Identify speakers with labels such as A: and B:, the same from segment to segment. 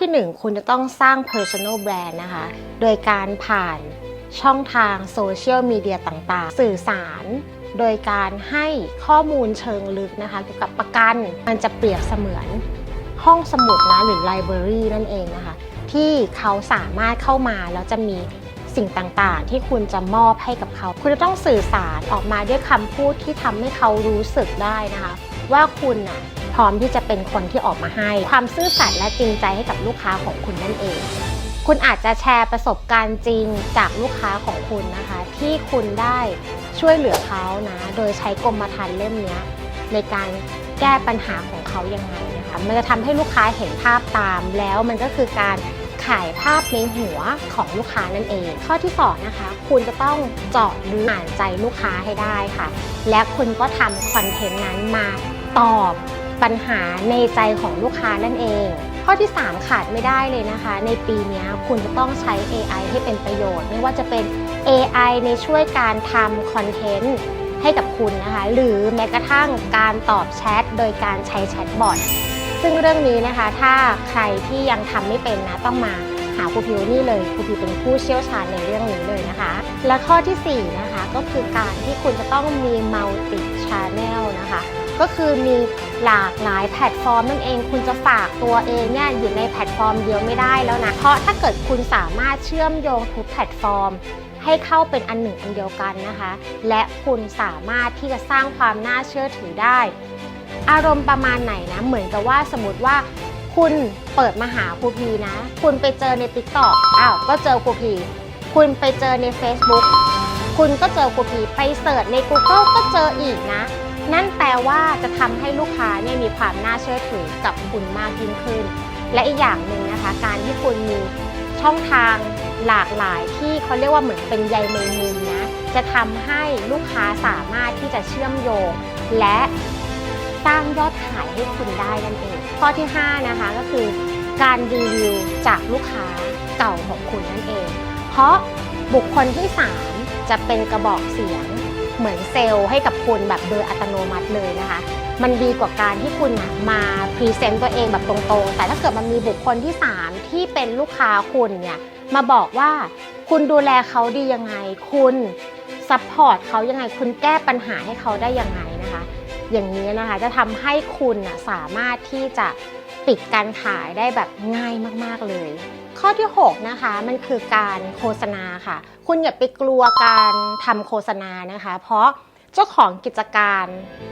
A: ที่ 1 คุณจะต้องสร้าง personal brand นะคะ โดยการผ่านช่องทางโซเชียลมีเดียต่างๆ สื่อสาร โดยการให้ข้อมูลเชิงลึกนะคะเกี่ยวกับประกันมันจะเปรียบเสมือนห้องสมุดนะหรือไลบรารีนั่นเองนะคะ ที่เขาสามารถเข้ามาแล้วจะมีสิ่งต่างๆ ที่คุณจะมอบให้กับเขา คุณจะต้องสื่อสารออกมาด้วยคำพูดที่ทำให้เขารู้สึกได้นะคะ ว่าคุณน่ะ ร้อมที่จะเป็นคนที่ออกมาให้ ความซื่อสัตย์และจริงใจให้กับลูกค้าของคุณนั่นเอง คุณอาจจะแชร์ประสบการณ์จริงจากลูกค้าของคุณนะคะ ที่คุณได้ช่วยเหลือเขานะ โดยใช้กรมธรรม์เล่มนี้ในการแก้ปัญหาของเขายังไงนะคะมันจะทำให้ลูกค้าเห็นภาพตามแล้วมันก็คือการขายภาพในหัวของลูกค้านั่นเอง ข้อที่สองนะคะ คุณจะต้องเจาะหรืออ่านใจลูกค้าให้ได้ค่ะ และคุณก็ทำคอนเทนต์นั้นมาตอบ ปัญหาในใจของลูกค้านั่นเอง ข้อที่ 3 ขาดไม่ได้เลยนะคะ ในปีนี้คุณจะต้องใช้ AI ให้เป็นประโยชน์ ไม่ว่าจะเป็น AI ในช่วยการทำคอนเทนต์ให้กับคุณนะคะ หรือแม้กระทั่งการตอบแชทโดยการใช้แชทบอทซึ่งเรื่องนี้นะคะ ถ้าใครที่ยังทำไม่เป็นนะต้องมาหาครูพิวนี่เลยครูพิวเป็นผู้เชี่ยวชาญในเรื่องนี้เลยนะคะ และข้อทีสี่4 นะคะก็คือการที่คุณจะต้องมี multi channel นะคะ ก็คือมีหลากหลายแพลตฟอร์มนั่นเอง คุณจะฝากตัวเองเนี่ยอยู่ในแพลตฟอร์มเดียวไม่ได้แล้วนะ เพราะถ้าเกิดคุณสามารถเชื่อมโยงทุกแพลตฟอร์ม ให้เข้าเป็นอันหนึ่งอันเดียวกันนะคะ และคุณสามารถที่จะสร้างความน่าเชื่อถือได้ อารมณ์ประมาณไหนนะ เหมือนกับว่าสมมติว่าคุณเปิดมาหาครูพีนะ คุณไปเจอใน t ิ k t o k อ้าว ก็เจอครูพี คุณไปเจอใน Facebook คุณก็เจอครูพี ไปเสิร์ชใน Google ก็เจออีกนะ นั่นแปลว่าจะทำให้ลูกค้าเนี่ยมีความน่าเชื่อถือกับคุณมากยิ่งขึ้น และอีกอย่างหนึ่งนะคะ การที่คุณมีช่องทางหลากหลายที่เขาเรียกว่าเหมือนเป็นใยแมงมุมนะจะทำให้ลูกค้าสามารถที่จะเชื่อมโยง และสร้างยอดขายให้คุณได้นั่นเอง ข้อที่ 5 นะคะก็คือ การรีวิวจากลูกค้าเก่าของคุณนั่นเอง เพราะบุคคลที่ 3 จะเป็นกระบอกเสียง เหมือนเซลล์ให้กับคุณแบบโดยอัตโนมัติเลยนะคะ มันดีกว่าการที่คุณมาพรีเซนต์ตัวเองแบบตรงๆ แต่ถ้าเกิดมันมีบุคคลที่ 3 ที่เป็นลูกค้าคุณเนี่ยมาบอกว่าคุณดูแลเขาดียังไง คุณซัพพอร์ตเขายังไง คุณแก้ปัญหาให้เขาได้ยังไงนะคะ อย่างนี้นะคะจะทำให้คุณสามารถที่จะปิดการขายได้แบบง่ายมากๆเลย ข้อที่ 6 นะคะ มันคือการโฆษณาค่ะ คุณอย่าไปกลัวการทำโฆษณานะคะ เพราะเจ้าของกิจการ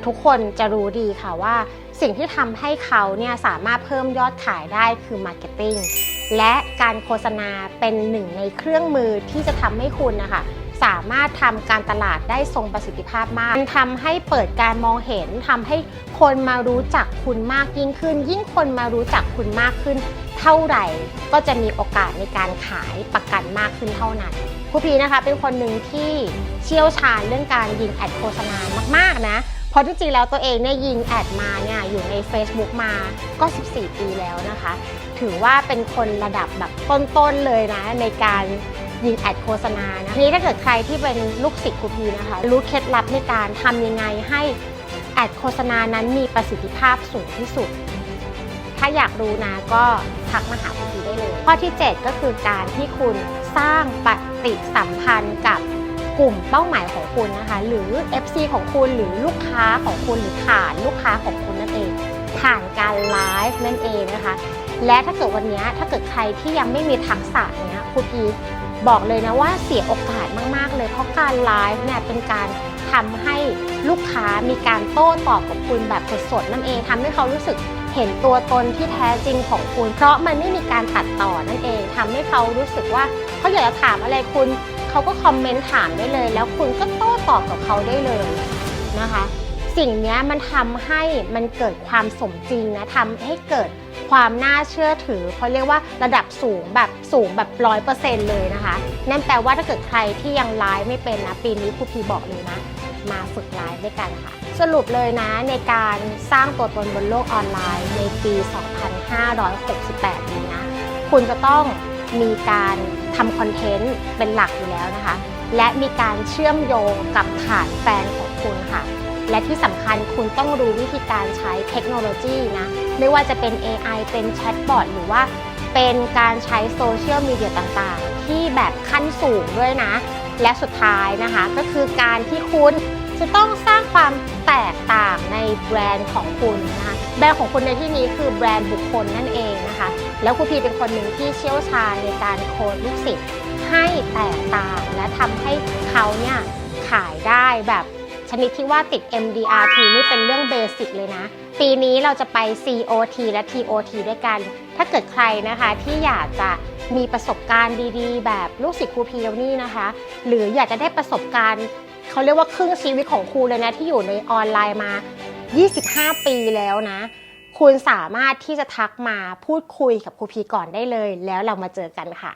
A: ทุกคนจะรู้ดีค่ะว่า สิ่งที่ทำให้เขาเนี่ยสามารถเพิ่มยอดขายได้คือมาร์เก็ตติ้งและการโฆษณาเป็นหนึ่งในเครื่องมือที่จะทำให้คุณนะคะ สามารถทำการตลาดได้ทรงประสิทธิภาพมากมันทำให้เปิดการมองเห็นทำให้คนมารู้จักคุณมากยิ่งขึ้น ยิ่งคนมารู้จักคุณมากขึ้น เท่าไหร่ก็จะมีโอกาสในการขายประกันมากขึ้นเท่านั้นครูพีนะคะเป็นคนหนึ่งที่เชี่ยวชาญเรื่องการยิงแอดโฆษณามากๆนะเพราะจริงๆแล้วตัวเองเนี่ยยิงแอดมาเนี่ยอยู่ใน Facebook มาก็ 14 ปีแล้วนะคะ ถือว่าเป็นคนระดับแบบต้นๆเลยนะในการ ยิงแอดโฆษณานะทีนี้ถ้าเกิดใครที่เป็นลูกศิษย์ครูพีนะคะ รู้เคล็ดลับในการทำยังไงให้แอดโฆษณานั้นมีประสิทธิภาพสูงที่สุด ถ้าอยากรู้นะก็ทักมาหาครูพีได้เลย ข้อที่ 7 ก็คือการที่คุณสร้างปฏิสัมพันธ์กับกลุ่มเป้าหมายของคุณนะคะ หรือ FC ของคุณหรือลูกค้าของคุณหรือฐานลูกค้าของคุณนั่นเองผ่านการไลฟ์นั่นเองนะคะ และถ้าเกิดวันนี้ถ้าเกิดใครที่ยังไม่มีทักษะเนี้ยครูพี บอกเลยนะว่าเสียโอกาสมากๆ เลยเพราะการไลฟ์เนี่ยเป็นการทำให้ลูกค้ามีการโต้ตอบกับคุณแบบสดๆนั่นเองทำให้เขารู้สึกเห็นตัวตนที่แท้จริงของคุณ เพราะมันไม่มีการตัดต่อนั่นเองทำให้เขารู้สึกว่าเขาอยากจะถามอะไรคุณเขาก็คอมเมนต์ถามได้เลย แล้วคุณก็โต้ตอบกับเขาได้เลยนะคะ สิ่งนี้มันทำให้มันเกิดความสมจริงนะทำให้เกิด ความน่าเชื่อถือเขาเรียกว่าระดับสูงแบบสูงแบบร้อยเปอร์เซ็นต์เลยนะคะ นั่นแปลว่าถ้าเกิดใครที่ยังไลฟ์ไม่เป็นนะ ปีนี้ครูพีบอกเลยนะ มาฝึกไลฟ์ด้วยกันค่ะ สรุปเลยนะในการสร้างตัวตนบนโลกออนไลน์ในปี 2568 นี้นะ คุณจะต้องมีการทำคอนเทนต์เป็นหลักอยู่แล้วนะคะ และมีการเชื่อมโยงกับฐานแฟนของคุณค่ะ และที่สำคัญคุณต้องรู้วิธีการใช้เทคโนโลยีนะ ไม่ว่าจะเป็น AI เป็นแชทบอทหรือว่าเป็นการใช้โซเชียลมีเดียต่างๆ ที่แบบขั้นสูงด้วยนะ และสุดท้ายนะคะก็คือการที่คุณจะต้องสร้างความแตกต่างในแบรนด์ของคุณนะคะแบรนด์ของคุณในที่นี้คือแบรนด์บุคคลนั่นเองนะคะ แล้วครูพีเป็นคนหนึ่งที่เชี่ยวชาญในการโค้ดลูกศิษย์ให้แตกต่างและทำให้เขาเนี่ยขายได้แบบชนิดที่ว่าติด MDRT นี่เป็นเรื่องเบสิกเลยนะ ปีนี้เราจะไป COT และ TOT ด้วยกัน ถ้าเกิดใครนะคะที่อยากจะมีประสบการณ์ดีๆ แบบลูกศิษย์ครูพีแล้วนี่นะคะ หรืออยากจะได้ประสบการณ์เขาเรียกว่าครึ่งชีวิตของครูเลยนะที่อยู่ในออนไลน์มา 25 ปีแล้วนะ คุณสามารถที่จะทักมาพูดคุยกับครูพีก่อนได้เลย แล้วเรามาเจอกันค่ะ